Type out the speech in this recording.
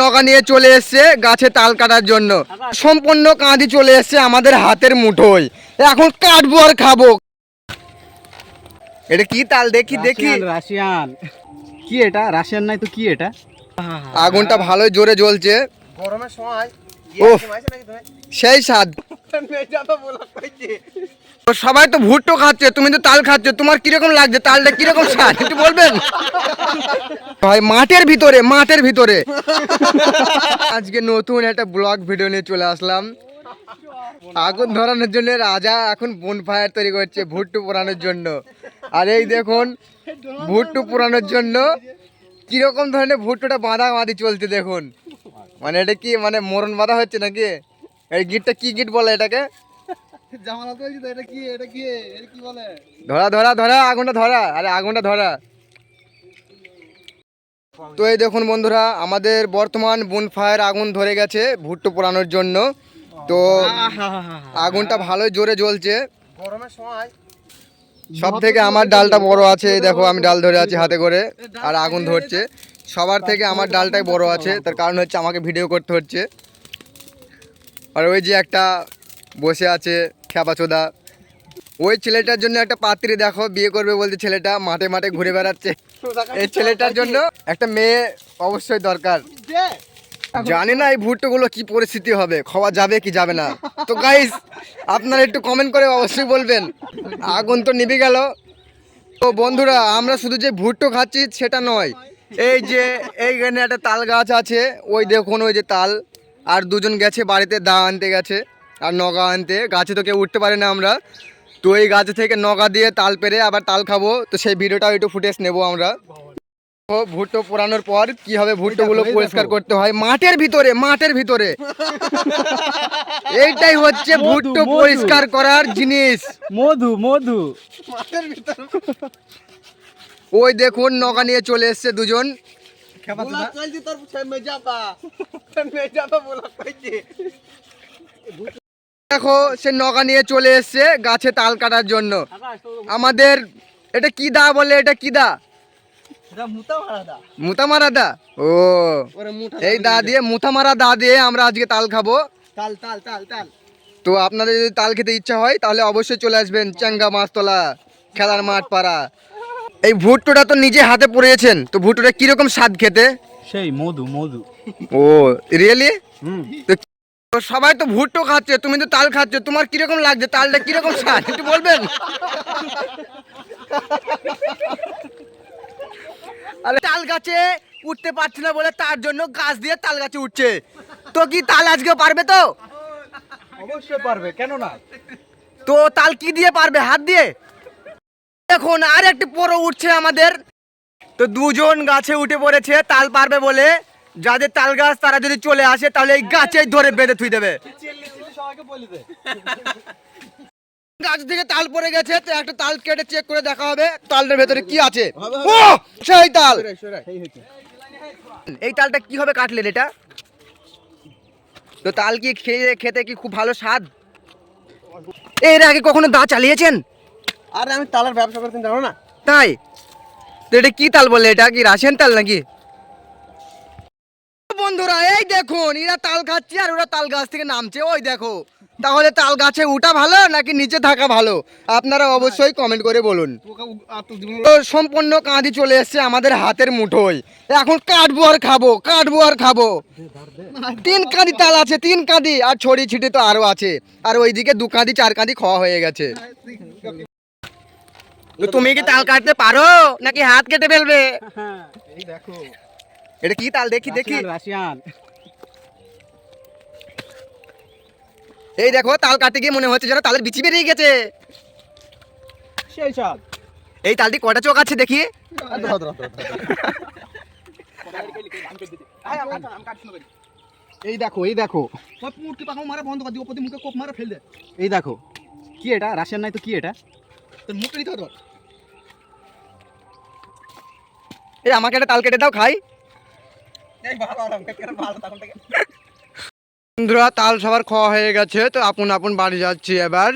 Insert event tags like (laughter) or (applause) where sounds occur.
নগা নিয়ে চলে এসছে গাছে তাল কাটার জন্য। সম্পূর্ণ কাঁদি চলে এসছে আমাদের হাতের মুঠোয়। এখন কাটবো আর খাব। এটা কি তাল? দেখি দেখি। রাশিয়ান, কি এটা? রাশিয়ান নাই তো কি এটা? আগুনটা ভালো জোরে জ্বলছে। গরমের সময় ও সেই স্বাদ। তো সবাই তো ভুট্টো খাচ্ছে, তুমি তো তাল খাচ্ছ, তোমার কীরকম লাগছে? তালটা কীরকম স্বাদ? একটু বলবেন? ভাই, মাঠের ভিতরে মাঠের ভিতরে। আজকে নতুন একটা ব্লগ ভিডিও নিয়ে চলে আসলাম। আগুন ধরানোর জন্য রাজা এখন বন ফায়ার তৈরি করছে ভুট্টু পোড়ানোর জন্য। আর এই দেখুন, ভুট্টু পোড়ানোর জন্য কীরকম ধরনের ভুট্টুটা বাঁধা বাঁধি চলছে দেখুন। মানে এটা কি মানে মরণ বাঁধা হচ্ছে নাকি? এই গিটটা কি গিট বলে এটাকে? জামালা তো এটা কি এটা কি এটা কি বলে? ধরা ধরা ধরা আগুনটা ধরা আরে আগুনটা ধরা। তো এই দেখুন বন্ধুরা আমাদের বর্তমান বন ফায়ার আগুন ধরে গেছে ভুট্টো পোড়ানোর জন্য। তো আগুনটা ভালোই জোরে জ্বলছে। গরমের সময় সব থেকে আমার ডালটা বড় আছে এই দেখো আমি ডাল ধরে আছি হাতে করে আর আগুন ধরছে। সবার থেকে আমার ডালটাই বড় আছে তার কারণ হচ্ছে আমাকে ভিডিও করতে হচ্ছে। আর ওই যে একটা বসে আছে খেপাচোদা। ওই ছেলেটার জন্য একটা পাত্রী দেখো বিয়ে করবে বলতে ছেলেটা মাঠে মাঠে ঘুরে বেড়াচ্ছে। এই ছেলেটার জন্য একটা মেয়ে অবশ্যই দরকার। জানি না এই ভুট্টোগুলো কি পরিস্থিতি হবে খাওয়া যাবে কি যাবে না। তো গাইস আপনারা একটু কমেন্ট করে অবশ্যই বলবেন। আগুন তো নিভে গেল। তো বন্ধুরা আমরা শুধু যে ভুট্টো খাচ্ছি সেটা নয়। এই যে এইখানে একটা তাল গাছ আছে ওই দেখুন ওই যে তাল। আর দুজন গেছে বাড়িতে দা আনতে গেছে আর নগা আনতে। গাছে তো কেউ উঠতে পারে না আমরা। তো এই গাছ থেকে নগা দিয়ে তাল পেরে আবার তাল খাব। তো সেই ভিডিওটাও একটু ফুটেজ নেব আমরা। ও ভুট্টো পোড়ানোর পর কি হবে ভুট্টোগুলো। পরিষ্কার করতে হয়। মাঠের ভিতরে মাঠের ভিতরে। (laughs) এইটাই হচ্ছে ভুট্টো পরিষ্কার করার জিনিস। মধু মধু। মাঠের ভিতর। ওই দেখুন নগা নিয়ে চলে এসছে দুজন। বলা চলছি তোর মেজাপা মেজাপা বলা কইছি। দেখো সে নগা নিয়ে চলে এসছে গাছে তাল কাটার জন্য। আমাদের এটা কি দা বলে? এটা কি দা? এটা মুতা মারা দা। মুতা মারা দা? ও এই দা দিয়ে মুথা মারা দা দিয়ে আমরা আজকে তাল খাব। তাল তাল তাল তাল। তো আপনাদের যদি তাল খেতে ইচ্ছা হয় তাহলে অবশ্যই চলে আসবেন চাঙ্গা মাছতলা খেলার মাঠ পাড়া। এই ভুট্টোটা তো নিজে হাতে পড়িয়েছেন তো ভুট্টোটা কীরকম স্বাদ খেতে? সেই মধু মধু। ও রিয়েলি তো সবাই তো ভুট্টো খাচ্ছে তুমি তো তাল খাচ্ছ তোমার কীরকম লাগছে তালটা কীরকম স্বাদ? একটু বলবেন? আরে তাল গাছে উঠতে পারছি না বলে তার জন্য গাছ দিয়ে তাল গাছে উঠছে। তো কি তাল আজকে পারবে তো? অবশ্যই পারবে কেন না? তো তাল কি দিয়ে পারবে হাত দিয়ে? এখন আর একটি পরো উঠছে আমাদের। তো দুজন গাছে উঠে পড়েছে তাল পারবে বলে। যাদের তাল গাছ তারা যদি চলে আসে তাহলে এই গাছেই ধরে বেঁধে থুই দেবে। গাছ থেকে তাল পড়ে গেছে তো একটা তাল কেটে চেক করে দেখা হবে তালটার ভেতরে কি আছে। ও সেই তাল! এই তালটা কীভাবে কাটলেন এটা? তো তাল কি খেয়ে খেতে কি খুব ভালো স্বাদ? এর আগে কখনো দা চালিয়েছেন? আরে আমি তালের ব্যবসা করতে জানো না? তাই? তো এটা কি তাল বলে? এটা কি রাশিয়ান তাল নাকি? বন্ধুরা, এই দেখুন, এরা তাল খাচ্ছে আর ওরা তাল গাছ থেকে নামছে। ওই দেখো, তাহলে তাল গাছে উঠা ভালো নাকি নিচে থাকা ভালো? আপনারা অবশ্যই কমেন্ট করে বলুন। তো সম্পূর্ণ কাঁদি চলে এসছে আমাদের হাতের মুঠোয়। এখন কাটবো আর খাব, কাটবো আর খাব। তিন কাঁদি তাল আছে, তিন কাঁদি। আর ছড়ি ছিটি তো আরও আছে। আর ওইদিকে দু কাঁদি, চার কাঁদি খাওয়া হয়ে গেছে। তুমি কি তাল কাটতে পারো? নাকি হাত কেটে ফেলবে? এই দেখো। এটা কি তাল? দেখি দেখি। এই দেখো তাল কাটতে গিয়ে মনে হচ্ছে যেন তালের বিচি বেরিয়ে গেছে। সেই সব। এই তালটি কটা চোখ আছে দেখি? এই দেখো এই দেখো। পাখা মারা বন্ধ কর দিও প্রতি মুখে কোপ মারা ফেল দে। এই দেখো। কি এটা? রাশিয়ান নাই তো কি এটা? তোর মুখটা নিতে হবে এই আমাকে একটা তাল কেটে দাও খাই। বন্ধুরা তাল সবার খাওয়া হয়ে গেছে তো আপন আপন বাড়ি যাচ্ছি এবার।